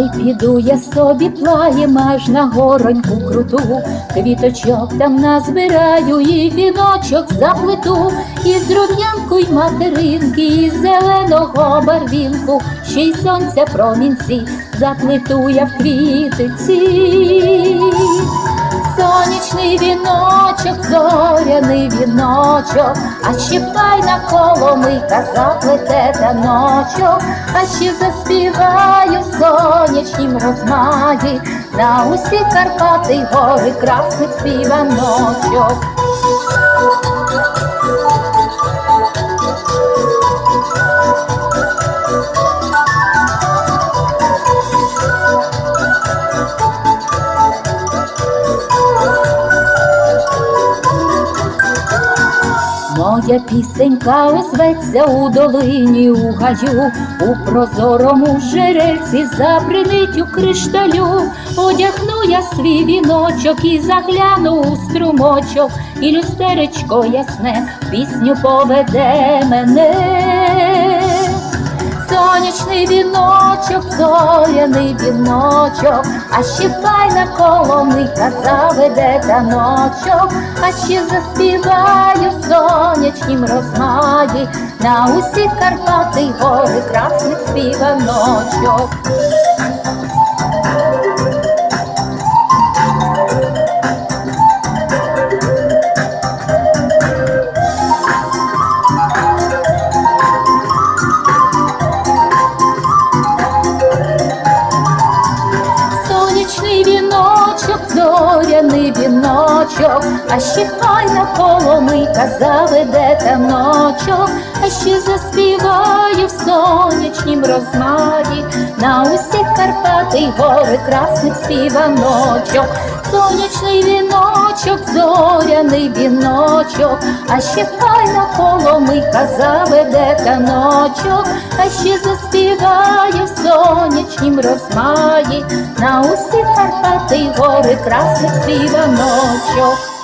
Ой, піду я собі плаєм аж на гороньку круту, квіточок там назбираю і віночок заплету, із рум'янку й материнки, і зеленого барвінку, ще й сонця промінці, заплету я в квітиці. Сонячний віночок, зоряний віночок, а ще ми коломийка заплете таночок, а ще заспіваю в сонячнім розмаї на усі Карпати й гори красних співаночок. Моя пісенька озветься у долині у гаю, у прозорому жерельці запринить у кришталю, одягну я свій віночок і загляну у струмочок, і люстеречко ясне пісню поведе мене. Сонячний віночок, зоряний віночок, а ще файна коломийка заведе таночок, а ще заспіваю сонячнім розмаї на усі Карпати гори красних співаночок. Сонячний віночок, зоряний віночок, а ще файна коломийка заведе таночок, а ще заспіваю сонячнім розмаї на усіх Карпати гори красних співаночок. Сонячний віночок, зоряний віночок, а ще файна коломийка заведе таночок, а ще заспіваю в сонячнім розмаї на усі Карпати гори красних співаночок.